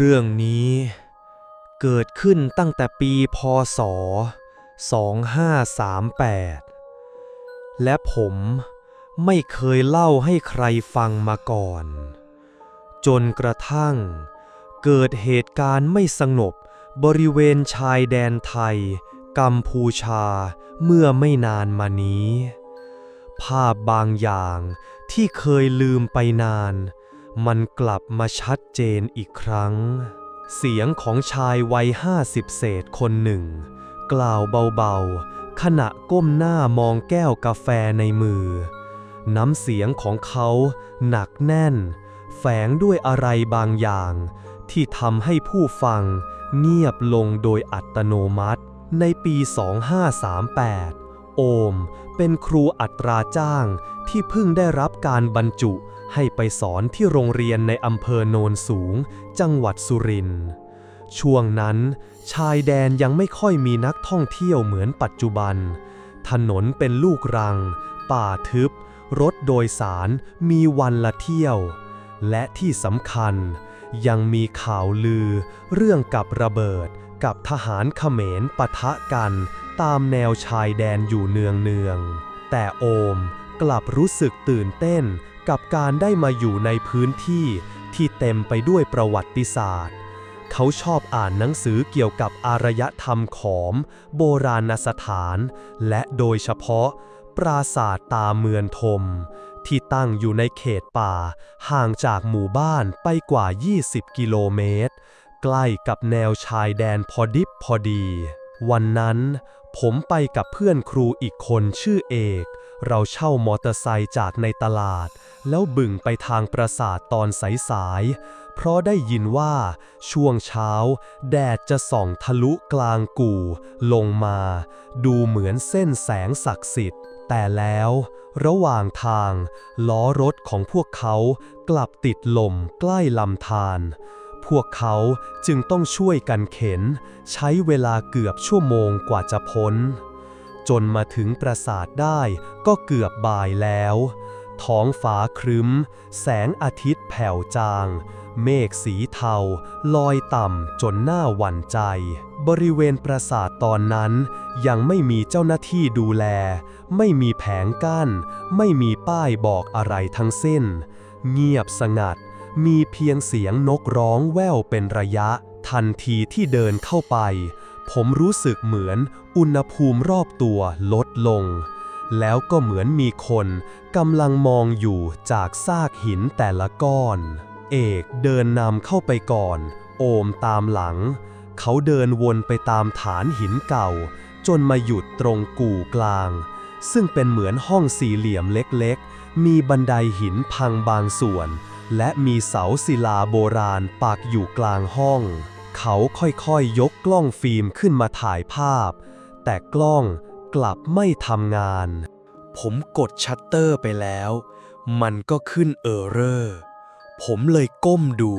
เรื่องนี้เกิดขึ้นตั้งแต่ปีพศ 2538 และผมไม่เคยเล่าให้ใครฟังมาก่อน จนกระทั่งเกิดเหตุการณ์ไม่สงบบริเวณชายแดนไทย กัมพูชาเมื่อไม่นานมานี้ ภาพบางอย่างที่เคยลืมไปนาน มันกลับมาชัดเจนอีกครั้ง เสียงของชายวัยห้าสิบเศษคนหนึ่ง กล่าวเบาๆ ขณะก้มหน้ามองแก้วกาแฟในมือ น้ำเสียงของเขาหนักแน่น แฝงด้วยอะไรบางอย่าง ที่ทำให้ผู้ฟังเงียบลงโดยอัตโนมัติ ในปี 2538 โอมเป็นครูอัตราจ้างที่เพิ่งได้รับการบรรจุ ให้ไปสอนที่โรงเรียนในอำเภอโนนสูง จังหวัดสุรินทร์ช่วงนั้นชายแดนยังไม่ค่อยมีนักท่องเที่ยวเหมือนปัจจุบัน ถนนเป็นลูกรัง ป่าทึบ รถโดยสารมีวันละเที่ยว และที่สำคัญ ยังมีข่าวลือ เรื่องกับระเบิดกับทหารเขมรปะทะกัน ตามแนวชายแดนอยู่เนืองเนืองๆแต่โอมกลับรู้สึกตื่นเต้น กับการได้มาอยู่ในพื้นที่ที่เต็มไปด้วยประวัติศาสตร์ เขาชอบอ่านหนังสือเกี่ยวกับอารยธรรมขอม โบราณสถาน และโดยเฉพาะ ปราสาทตาเมือนทม ที่ตั้งอยู่ในเขตป่า ห่างจากหมู่บ้านไปกว่า 20 กิโลเมตร ใกล้กับแนวชายแดนพอดิบพอดี วันนั้นผมไปกับเพื่อนครูอีกคนชื่อเอก เราเช่ามอเตอร์ไซค์จากในตลาด แล้วบึ่งไปทางปราสาทตอนสายๆ เพราะได้ยินว่าช่วงเช้า แดดจะส่องทะลุกลางกู่ ลงมา ดูเหมือนเส้นแสงศักดิ์สิทธิ์ แต่แล้ว ระหว่างทาง ล้อรถของพวกเขากลับติดลมใกล้ลำธารพวกเขาจึงต้องช่วยกันเข็น ใช้เวลาเกือบชั่วโมงกว่าจะพ้น จนมาถึงปราสาทได้ก็เกือบบ่ายแล้ว ท้องฟ้าครึ้ม แสงอาทิตย์แผ่วจาง เมฆสีเทา ลอยต่ำจนหน้าหวั่นใจ บริเวณปราสาทตอนนั้น ยังไม่มีเจ้าหน้าที่ดูแล ไม่มีแผงกั้น ไม่มีป้ายบอกอะไรทั้งสิ้น เงียบสงัด มีเพียงเสียงนกร้องแว่วเป็นระยะ ทันทีที่เดินเข้าไป ผมรู้สึกเหมือนอุณหภูมิรอบตัวลดลง แล้วก็เหมือนมีคนกำลังมองอยู่จากซากหินแต่ละก้อน เอกเดินนำเข้าไปก่อน โอมตามหลัง เขาเดินวนไปตามฐานหินเก่า จนมาหยุดตรงกู่กลาง ซึ่งเป็นเหมือนห้องสี่เหลี่ยมเล็กๆ มีบันไดหินพังบางส่วน และมีเสาศิลาโบราณปักอยู่กลางห้อง เขาค่อยๆยยกกล้องฟิล์มขึ้นมาถ่ายภาพ แต่กล้องกลับไม่ทำงาน ผมกดชัตเตอร์ไปแล้ว มันก็ขึ้นเออร์เรอร์ผมเลยก้มดู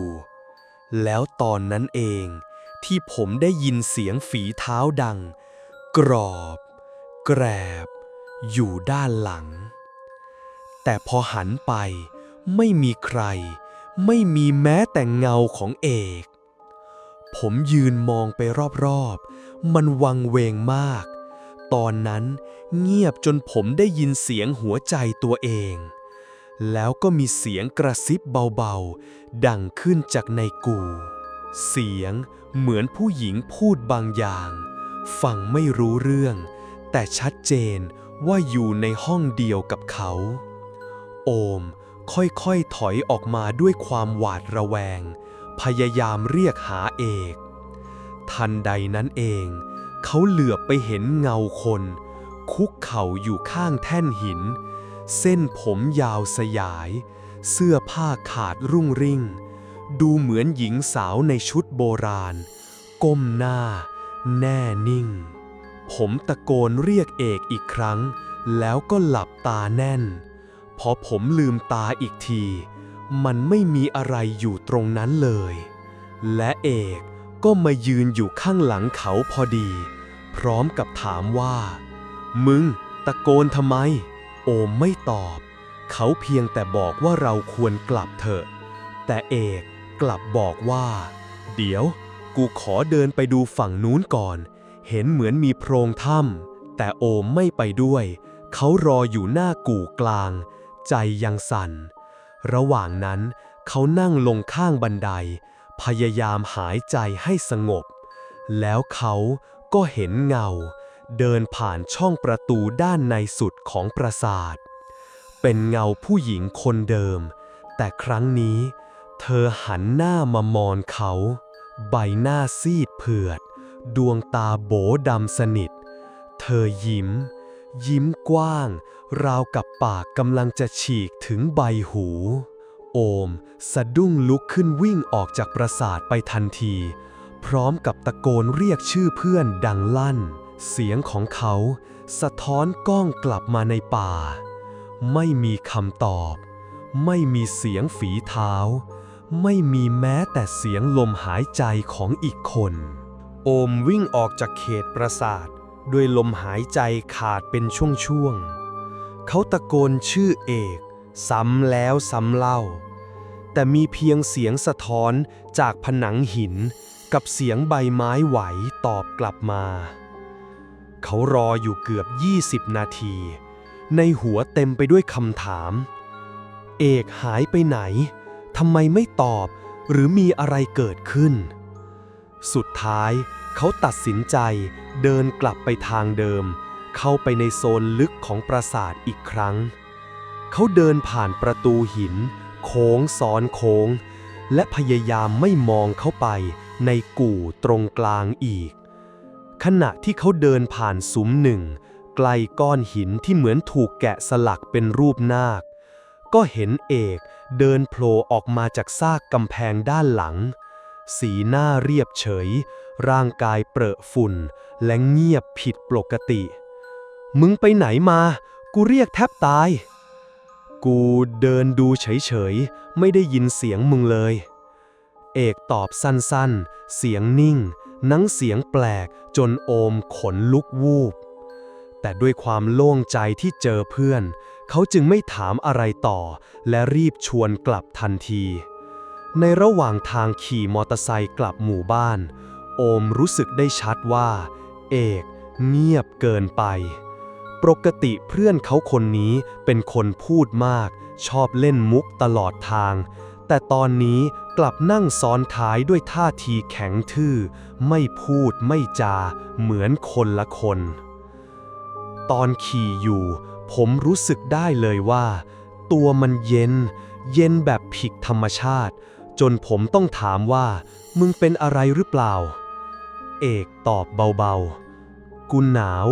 แล้วตอนนั้นเองที่ผมได้ยินเสียงฝีเท้าดัง กรอบ แกรบ อยู่ด้านหลัง แต่พอหันไปไม่มีใคร ไม่มีแม้แต่เงาของเอก ผมยืนมองไปรอบๆ มันวังเวงมาก ตอนนั้นเงียบจนผมได้ยินเสียงหัวใจตัวเอง แล้วก็มีเสียงกระซิบเบาๆ ดังขึ้นจากในกู เสียงเหมือนผู้หญิงพูดบางอย่าง ฟังไม่รู้เรื่อง แต่ชัดเจนว่าอยู่ในห้องเดียวกับเขา โอมค่อยๆถอยออกมาด้วยความหวาดระแวง พยายามเรียกหาเอก ทันใดนั้นเอง เขาเหลือบไปเห็นเงาคน คุกเข่าอยู่ข้างแท่นหิน เส้นผมยาวสยาย เสื้อผ้าขาดรุ่งริ่ง ดูเหมือนหญิงสาวในชุดโบราณ ก้มหน้า แน่นิ่ง ผมตะโกนเรียกเอกอีกครั้ง แล้วก็หลับตาแน่น พอผมลืมตาอีกที มันไม่มีอะไรอยู่ตรงนั้นเลย และเอกก็มายืนอยู่ข้างหลังเขาพอดี พร้อมกับถามว่า มึงตะโกนทำไม โอมไม่ตอบ เขาเพียงแต่บอกว่าเราควรกลับเถอะ แต่เอกกลับบอกว่า เดี๋ยว กูขอเดินไปดูฝั่งนู้นก่อน เห็นเหมือนมีโพรงถ้ำแต่โอมไม่ไปด้วย เขารออยู่หน้ากู่กลาง ใจยังสั่น ระหว่างนั้นเขานั่งลงข้างบันได พยายามหายใจให้สงบ แล้วเขาก็เห็นเงา เดินผ่านช่องประตูด้านในสุดของปราสาท เป็นเงาผู้หญิงคนเดิม แต่ครั้งนี้ เธอหันหน้ามามองเขา ใบหน้าซีดเผือด ดวงตาโบดำสนิท เธอยิ้ม ยิ้มกว้าง ราวกับปากกำลังจะฉีกถึงใบหู โอมสะดุ้งลุกขึ้นวิ่งออกจากปราสาทไปทันที พร้อมกับตะโกนเรียกชื่อเพื่อนดังลั่น เสียงของเขา สะท้อนก้องกลับมาในป่า ไม่มีคำตอบ ไม่มีเสียงฝีเท้า ไม่มีแม้แต่เสียงลมหายใจของอีกคน โอมวิ่งออกจากเขตปราสาทด้วยลมหายใจขาดเป็นช่วงๆ เขาตะโกนชื่อเอก ซ้ำแล้วซ้ำเล่า แต่มีเพียงเสียงสะท้อนจากผนังหิน กับเสียงใบไม้ไหวตอบกลับมา เขารออยู่เกือบ 20 นาที ในหัวเต็มไปด้วยคำถาม เอกหายไปไหนทำไมไม่ตอบหรือมีอะไรเกิดขึ้น สุดท้ายเขาตัดสินใจเดินกลับไปทางเดิม เข้าไปในโซนลึกของปราสาทอีกครั้ง เขาเดินผ่านประตูหิน โค้งซ้อนโค้ง และพยายามไม่มองเข้าไปในกู่ตรงกลางอีก ขณะที่เขาเดินผ่านซุ้มหนึ่งใกล้ก้อนหินที่เหมือนถูกแกะสลักเป็นรูปนาค ก็เห็นเอกเดินโผล่ออกมาจากซากกำแพงด้านหลัง สีหน้าเรียบเฉย ร่างกายเปรอะฝุ่น และเงียบผิดปกติ มึงไปไหนมา กูเรียกแทบตาย กูเดินดูเฉยๆ ไม่ได้ยินเสียงมึงเลย เอกตอบสั้นๆ เสียงนิ่ง นังเสียงแปลกจนโอมขนลุกวูบ แต่ด้วยความโล่งใจที่เจอเพื่อน เขาจึงไม่ถามอะไรต่อ และรีบชวนกลับทันที ในระหว่างทางขี่มอเตอร์ไซค์กลับหมู่บ้าน โอมรู้สึกได้ชัดว่า เอกเงียบเกินไป ปกติเพื่อนเขาคนนี้เป็นคนพูดมาก ชอบเล่นมุกตลอดทาง แต่ตอนนี้กลับนั่งซ้อนท้ายด้วยท่าทีแข็งทื่อ ไม่พูดไม่จา เหมือนคนละคน ตอนขี่อยู่ ผมรู้สึกได้เลยว่า ตัวมันเย็น เย็นแบบผิดธรรมชาติ จนผมต้องถามว่า มึงเป็นอะไรหรือเปล่า เอกตอบเบาๆ กูหนาว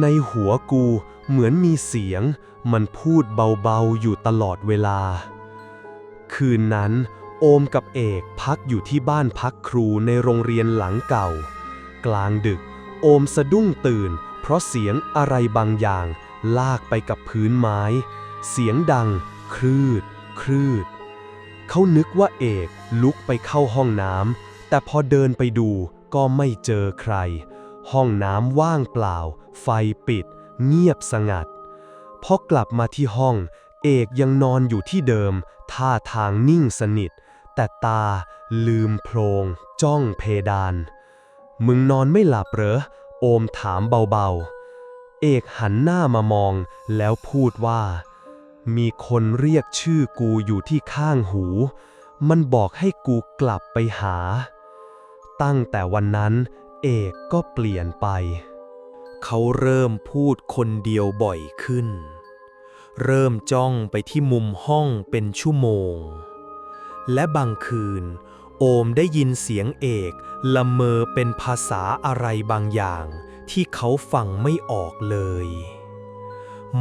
ในหัวกูเหมือนมีเสียง มันพูดเบาๆอยู่ตลอดเวลา คืนนั้น โอมกับเอกพักอยู่ที่บ้านพักครูในโรงเรียนหลังเก่า กลางดึก โอมสะดุ้งตื่น เพราะเสียงอะไรบางอย่าง ลากไปกับพื้นไม้ เสียงดังคลืดคลืด เขานึกว่าเอกลุกไปเข้าห้องน้ำแต่พอเดินไปดูก็ไม่เจอใคร ห้องน้ำว่างเปล่า ไฟปิด เงียบสงัด พอกลับมาที่ห้อง เอกยังนอนอยู่ที่เดิม ท่าทางนิ่งสนิท แต่ตาลืมโพลงจ้องเพดาน มึงนอนไม่หลับเหรอ โอมถามเบาๆ เอกหันหน้ามามองแล้วพูดว่า มีคนเรียกชื่อกูอยู่ที่ข้างหู มันบอกให้กูกลับไปหา ตั้งแต่วันนั้นเอกก็เปลี่ยนไป เขาเริ่มพูดคนเดียวบ่อยขึ้น เริ่มจ้องไปที่มุมห้องเป็นชั่วโมง และบางคืน โอมได้ยินเสียงเอกละเมอเป็นภาษาอะไรบางอย่าง ที่เขาฟังไม่ออกเลย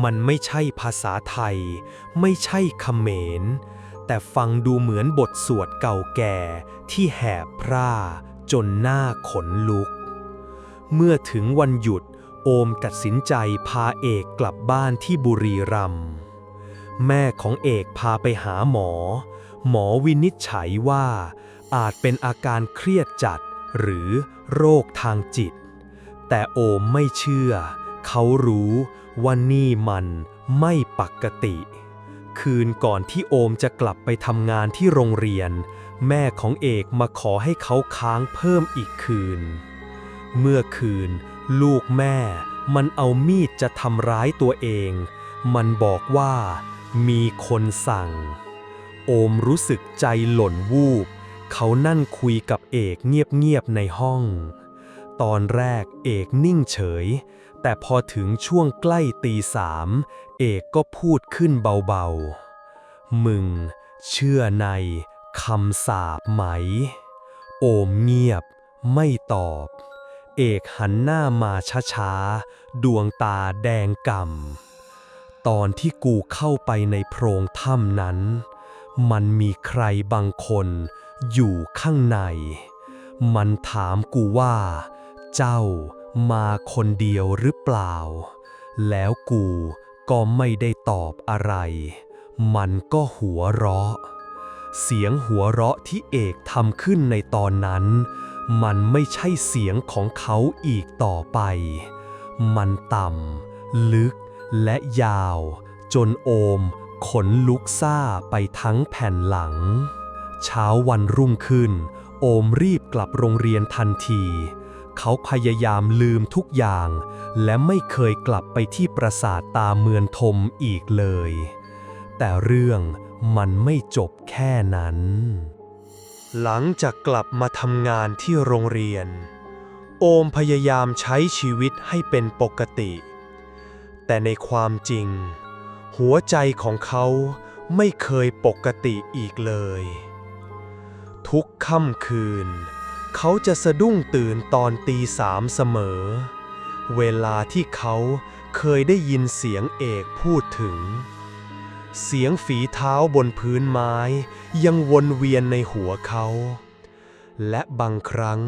มันไม่ใช่ภาษาไทย ไม่ใช่เขมร แต่ฟังดูเหมือนบทสวดเก่าแก่ที่แหบพร่าจนหน้าขนลุกเมื่อถึงวันหยุด โอมตัดสินใจพาเอกกลับบ้านที่บุรีรัมย์แม่ของเอกพาไปหาหมอ หมอวินิจฉัยว่า อาจเป็นอาการเครียดจัดหรือโรคทางจิต แต่โอมไม่เชื่อ เขารู้ว่านี่มันไม่ปกติ คืนก่อนที่โอมจะกลับไปทำงานที่โรงเรียน แม่ของเอกมาขอให้เขาค้างเพิ่มอีกคืน เมื่อคืน ลูกแม่มันเอามีดจะทำร้ายตัวเอง มันบอกว่ามีคนสั่ง โอมรู้สึกใจหล่นวูบ เขานั่นคุยกับเอกเงียบๆในห้อง ตอนแรกเอกนิ่งเฉย แต่พอถึงช่วงใกล้ตีสามเอกก็พูดขึ้นเบาๆ มึงเชื่อในคำสาปไหม โอมเงียบไม่ตอบ เอกหันหน้ามาช้าๆ ดวงตาแดงก่ำตอนที่กูเข้าไปในโพรงถ้ำนั้น มันมีใครบางคนอยู่ข้างใน มันถามกูว่า เจ้ามาคนเดียวหรือเปล่า แล้วกูก็ไม่ได้ตอบอะไร มันก็หัวเราะ เสียงหัวเราะที่เอกทำขึ้นในตอนนั้น มันไม่ใช่เสียงของเขาอีกต่อไป มันต่ำ ลึกและยาว จนโอมขนลุกซ่าไปทั้งแผ่นหลัง เช้าวันรุ่งขึ้น โอมรีบกลับโรงเรียนทันที เขาพยายามลืมทุกอย่าง และไม่เคยกลับไปที่ปราสาทตาเมือนทมอีกเลย แต่เรื่องมันไม่จบแค่นั้น หลังจากกลับมาทำงานที่โรงเรียน โอมพยายามใช้ชีวิตให้เป็นปกติ แต่ในความจริง หัวใจของเขาไม่เคยปกติอีกเลย ทุกค่ำคืน เขาจะสะดุ้งตื่นตอนตีสามเสมอ เวลาที่เขาเคยได้ยินเสียงเอกพูดถึง เสียงฝีเท้าบนพื้นไม้ ยังวนเวียนในหัวเขา และบางครั้ง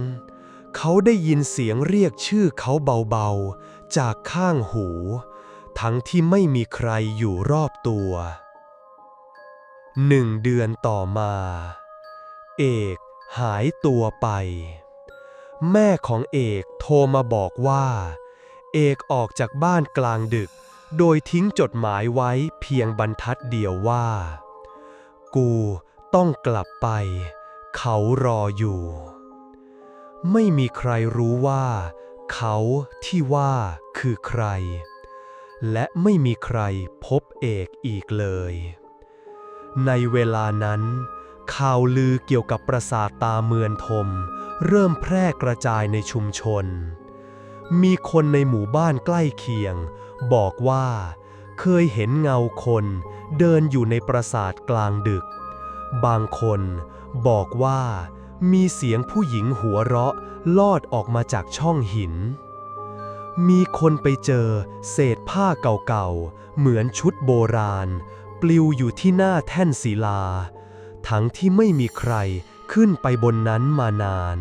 เขาได้ยินเสียงเรียกชื่อเขาเบาๆ จากข้างหู ทั้งที่ไม่มีใครอยู่รอบตัวหนึ่งเดือนต่อมา เอกหายตัวไป แม่ของเอกโทรมาบอกว่า เอกออกจากบ้านกลางดึก โดยทิ้งจดหมายไว้เพียงบรรทัดเดียวว่า กูต้องกลับไป เขารออยู่ ไม่มีใครรู้ว่า เขาที่ว่าคือใคร และไม่มีใครพบเอกอีกเลย ในเวลานั้น ข่าวลือเกี่ยวกับปราสาทตาเมือนทม เริ่มแพร่กระจายในชุมชน มีคนในหมู่บ้านใกล้เคียง บอกว่า เคยเห็นเงาคนเดินอยู่ในปราสาทกลางดึก บางคนบอกว่ามีเสียงผู้หญิงหัวเราะลอดออกมาจากช่องหิน มีคนไปเจอเศษผ้าเก่าๆ เหมือนชุดโบราณ ปลิวอยู่ที่หน้าแท่นศิลา ทั้งที่ไม่มีใครขึ้นไปบนนั้นมานาน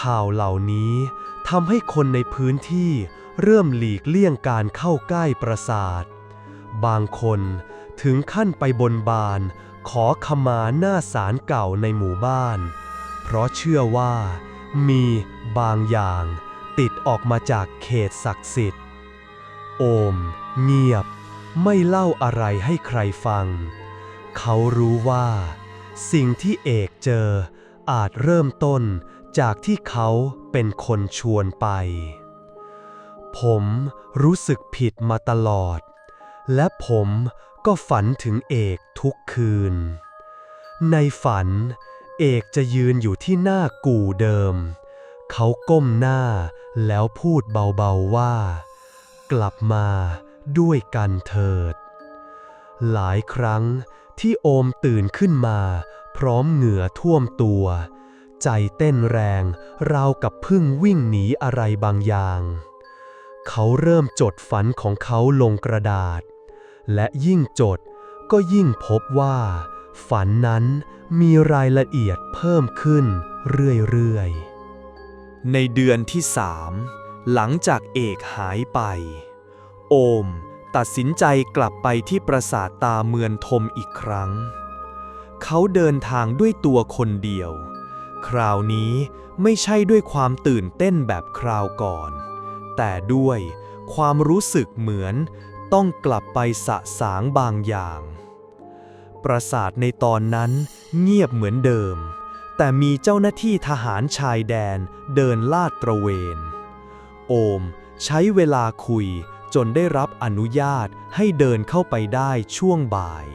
ข่าวเหล่านี้ทำให้คนในพื้นที่ เริ่มหลีกเลี่ยงการเข้าใกล้ปราสาท บางคนถึงขั้นไปบนบาน ขอขมาหน้าศาลเก่าในหมู่บ้าน เพราะเชื่อว่า มีบางอย่าง ติดออกมาจากเขตศักดิ์สิทธิ์ โอม เงียบ ไม่เล่าอะไรให้ใครฟัง เขารู้ว่า สิ่งที่เอกเจออาจเริ่มต้นจากที่เขาเป็นคนชวนไป ผมรู้สึกผิดมาตลอด และผมก็ฝันถึงเอกทุกคืน ในฝัน เอกจะยืนอยู่ที่หน้ากู่เดิม เขาก้มหน้าแล้วพูดเบาๆว่า กลับมาด้วยกันเถิด หลายครั้งที่โอมตื่นขึ้นมา พร้อมเหงื่อท่วมตัว ใจเต้นแรง ราวกับเพึ่งวิ่งหนีอะไรบางอย่าง เขาเริ่มจดฝันของเขาลงกระดาษ และยิ่งจดก็ยิ่งพบว่า ฝันนั้นมีรายละเอียดเพิ่มขึ้นเรื่อยๆ ในเดือนที่สามหลังจากเอกหายไป โอมตัดสินใจกลับไปที่ปราสาทตาเมือนทมอีกครั้ง เขาเดินทางด้วยตัวคนเดียว คราวนี้ไม่ใช่ด้วยความตื่นเต้นแบบคราวก่อน แต่ด้วยความรู้สึกเหมือนต้องกลับไปสะสางบางอย่าง ปราสาทในตอนนั้นเงียบเหมือนเดิม แต่มีเจ้าหน้าที่ทหารชายแดนเดินลาดตระเวน โอมใช้เวลาคุยจนได้รับอนุญาตให้เดินเข้าไปได้ช่วงบ่าย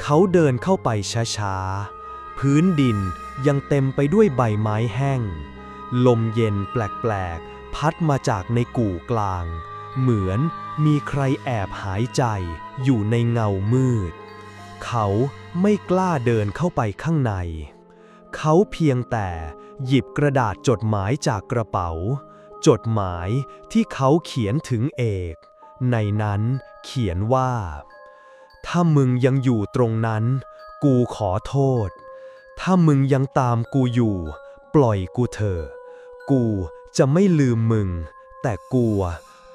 เขาเดินเข้าไปช้าๆ พื้นดินยังเต็มไปด้วยใบไม้แห้ง ลมเย็นแปลกๆ พัดมาจากในกู่กลาง เหมือนมีใครแอบหายใจอยู่ในเงามืด เขาไม่กล้าเดินเข้าไปข้างใน เขาเพียงแต่หยิบกระดาษจดหมายจากกระเป๋า จดหมายที่เขาเขียนถึงเอก ในนั้นเขียนว่า ถ้ามึงยังอยู่ตรงนั้น กูขอโทษ ถ้ามึงยังตามกูอยู่ ปล่อยกูเถอะ กู จะไม่ลืมมึง แต่กลัว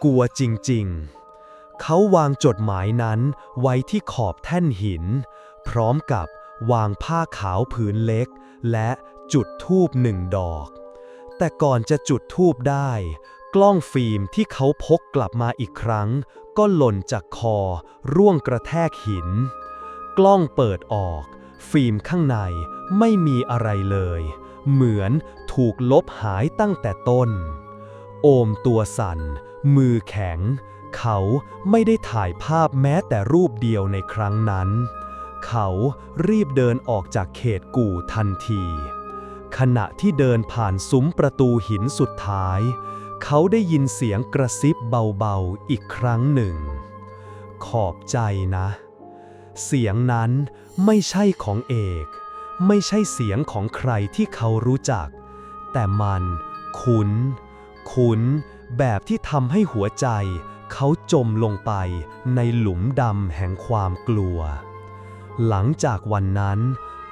กลัวจริงๆ เขาวางจดหมายนั้นไว้ที่ขอบแท่นหิน พร้อมกับวางผ้าขาวผืนเล็ก และจุดธูปหนึ่งดอก แต่ก่อนจะจุดธูปได้ กล้องฟิล์มที่เขาพกกลับมาอีกครั้ง ก็หล่นจากคอ ร่วงกระแทกหิน กล้องเปิดออก ฟิล์มข้างในไม่มีอะไรเลย เหมือนถูกลบหายตั้งแต่ต้น โอมตัวสั่น มือแข็ง เขาไม่ได้ถ่ายภาพแม้แต่รูปเดียวในครั้งนั้น เขารีบเดินออกจากเขตกู่ทันที ขณะที่เดินผ่านซุ้มประตูหินสุดท้าย เขาได้ยินเสียงกระซิบเบาๆอีกครั้งหนึ่ง ขอบใจนะ เสียงนั้นไม่ใช่ของเอก ไม่ใช่เสียงของใครที่เขารู้จัก แต่มันคุ้น คุ้น แบบที่ทำให้หัวใจ เขาจมลงไปในหลุมดำแห่งความกลัว หลังจากวันนั้น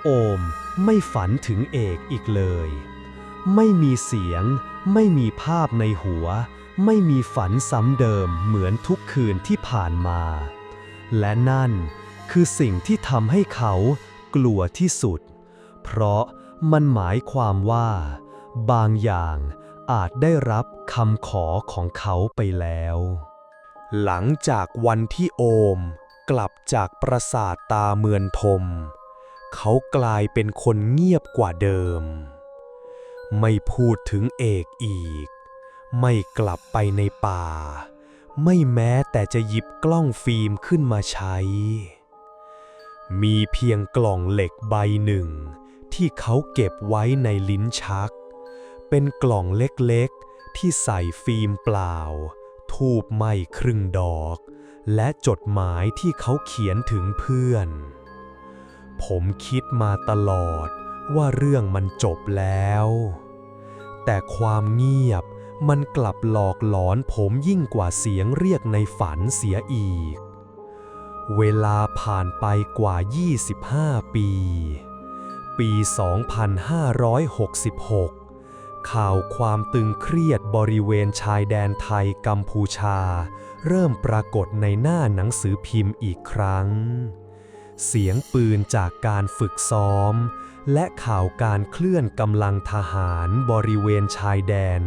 โอมไม่ฝันถึงเอกอีกเลย ไม่มีเสียง ไม่มีภาพในหัว ไม่มีฝันซ้ำเดิมเหมือนทุกคืนที่ผ่านมา และนั่นคือสิ่งที่ทำให้เขากลัวที่สุด เพราะมันหมายความว่า บางอย่างอาจได้รับคำขอของเขาไปแล้ว หลังจากวันที่โอมกลับจากปราสาทตาเมือนทม เขากลายเป็นคนเงียบกว่าเดิม ไม่พูดถึงเอกอีก ไม่กลับไปในป่า ไม่แม้แต่จะหยิบกล้องฟิล์มขึ้นมาใช้ มีเพียงกล่องเหล็กใบหนึ่ง ที่เขาเก็บไว้ในลิ้นชัก เป็นกล่องเล็กๆ ที่ใส่ฟิล์มเปล่า ทูบไม้ครึ่งดอก และจดหมายที่เขาเขียนถึงเพื่อน ผมคิดมาตลอดว่าเรื่องมันจบแล้ว แต่ความเงียบมันกลับหลอกหลอนผมยิ่งกว่าเสียงเรียกในฝันเสียอีก เวลาผ่านไปกว่า 25 ปี ปี 2566 ข่าวความตึงเครียดบริเวณชายแดนไทยกัมพูชา เริ่มปรากฏในหน้าหนังสือพิมพ์อีกครั้ง เสียงปืนจากการฝึกซ้อม และข่าวการเคลื่อนกำลังทหารบริเวณชายแดน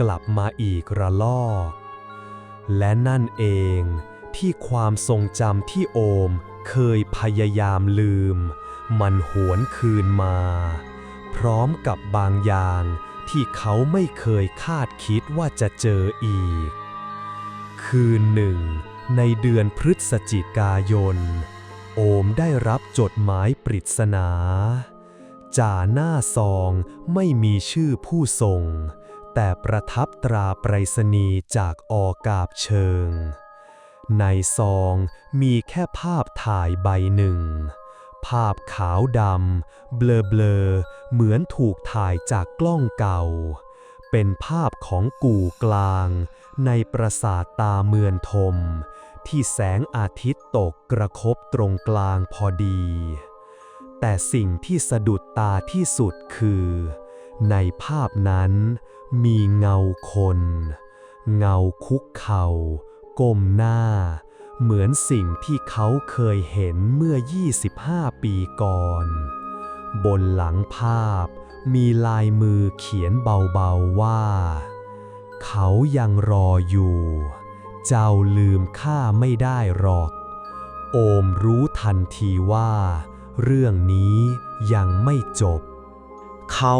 กลับมาอีกระลอก และนั่นเองที่ความทรงจำที่โอมเคยพยายามลืม มันหวนคืนมา พร้อมกับบางอย่างที่เขาไม่เคยคาดคิดว่าจะเจออีก คืนหนึ่ง ในเดือนพฤศจิกายน โอมได้รับจดหมายปริศนาจ่าหน้าซองไม่มีชื่อผู้ส่ง แต่ประทับตราไปรษณีย์จากออกาบเชิง ในซองมีแค่ภาพถ่ายใบหนึ่ง ภาพขาวดำเบลอเบลอๆเหมือนถูกถ่ายจากกล้องเก่า เป็นภาพของกู่กลาง ในปราสาทตาเมือนทม ที่แสงอาทิตย์ตกกระทบตรงกลางพอดี แต่สิ่งที่สะดุดตาที่สุดคือ ในภาพนั้นมีเงาคน เงาคุกเข่าก้มหน้า เหมือนสิ่งที่เขาเคยเห็นเมื่อ 25 ปีก่อน บนหลังภาพมีลายมือเขียนเบาๆว่า เขายังรออยู่ เจ้าลืมข้าไม่ได้หรอกโโอมรู้ทันทีว่า เรื่องนี้ยังไม่จบ เขา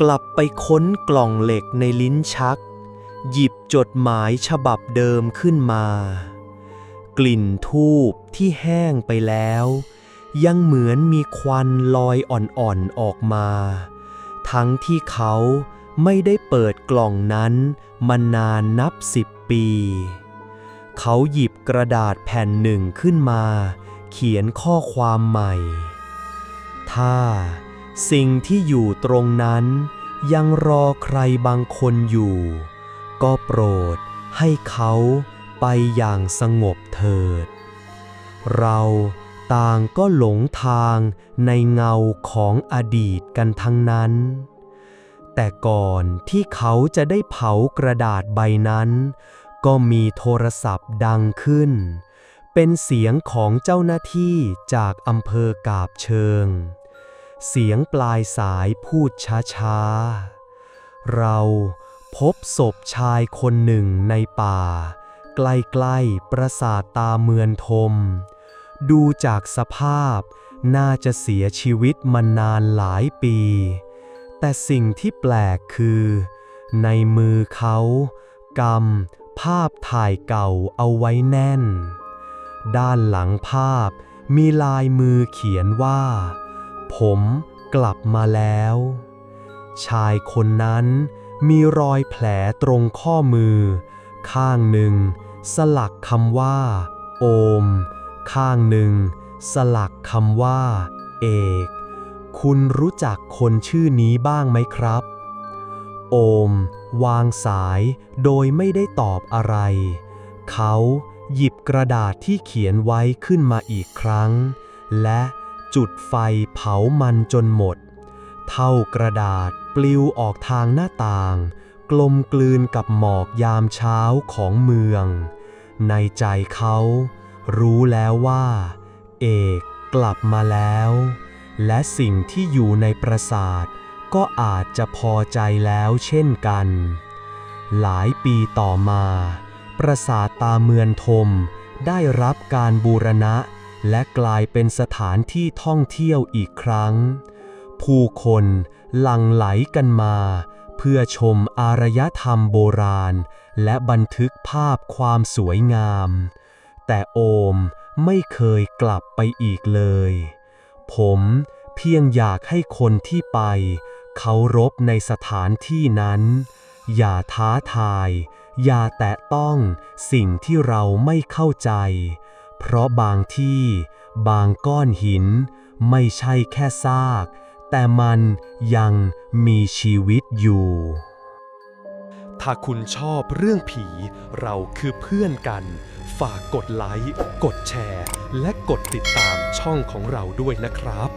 กลับไปค้นกล่องเหล็กในลิ้นชัก หยิบจดหมายฉบับเดิมขึ้นมา กลิ่นทูบที่แห้งไปแล้ว ยังเหมือนมีควันลอยอ่อนๆออกมา ทั้งที่เขาไม่ได้เปิดกล่องนั้นมานานนับสิบปี เขาหยิบกระดาษแผ่นหนึ่งขึ้นมา เขียนข้อความใหม่ ถ้าสิ่งที่อยู่ตรงนั้น ยังรอใครบางคนอยู่ ก็โปรดให้เขา ไปอย่างสงบเถิด เราต่างก็หลงทางในเงาของอดีตกันทั้งนั้น แต่ก่อนที่เขาจะได้เผากระดาษใบนั้น ก็มีโทรศัพท์ดังขึ้น เป็นเสียงของเจ้าหน้าที่จากอำเภอกาบเชิง เสียงปลายสายพูดช้าๆ เราพบศพชายคนหนึ่งในป่า ใกล้ๆ ปราสาทตาเมือนทม ดูจากสภาพน่าจะเสียชีวิตมานานหลายปี แต่สิ่งที่แปลกคือ ในมือเขากำภาพถ่ายเก่าเอาไว้แน่น ด้านหลังภาพมีลายมือเขียนว่า ผมกลับมาแล้ว ชายคนนั้นมีรอยแผลตรงข้อมือ ข้างหนึ่ง สลักคำว่า โอม ข้างหนึ่ง สลักคำว่า เอก คุณรู้จักคนชื่อนี้บ้างไหมครับ โอม วางสายโดยไม่ได้ตอบอะไร เขาหยิบกระดาษที่เขียนไว้ขึ้นมาอีกครั้ง และจุดไฟเผามันจนหมด เท่ากระดาษปลิวออกทางหน้าต่าง กลมกลืนกับหมอกยามเช้าของเมือง ในใจเขารู้แล้วว่า เอกกลับมาแล้ว และสิ่งที่อยู่ในปราสาทก็อาจจะพอใจแล้วเช่นกัน หลายปีต่อมา ปราสาทตาเมือนทมได้รับการบูรณะ และกลายเป็นสถานที่ท่องเที่ยวอีกครั้ง ผู้คนหลั่งไหลกันมา พื่อชมอารยธรรมโบราณ และบันทึกภาพความสวยงาม แต่โอมไม่เคยกลับไปอีกเลย ผมเพียงอยากให้คนที่ไปเคารพในสถานที่นั้น อย่าท้าทาย อย่าแตะต้องสิ่งที่เราไม่เข้าใจ เพราะบางที่ บางก้อนหิน ไม่ใช่แค่ซาก แต่มันยังมีชีวิตอยู่ ถ้าคุณชอบเรื่องผี เราคือเพื่อนกัน ฝากกดไลค์ กดแชร์ และกดติดตามช่องของเราด้วยนะครับ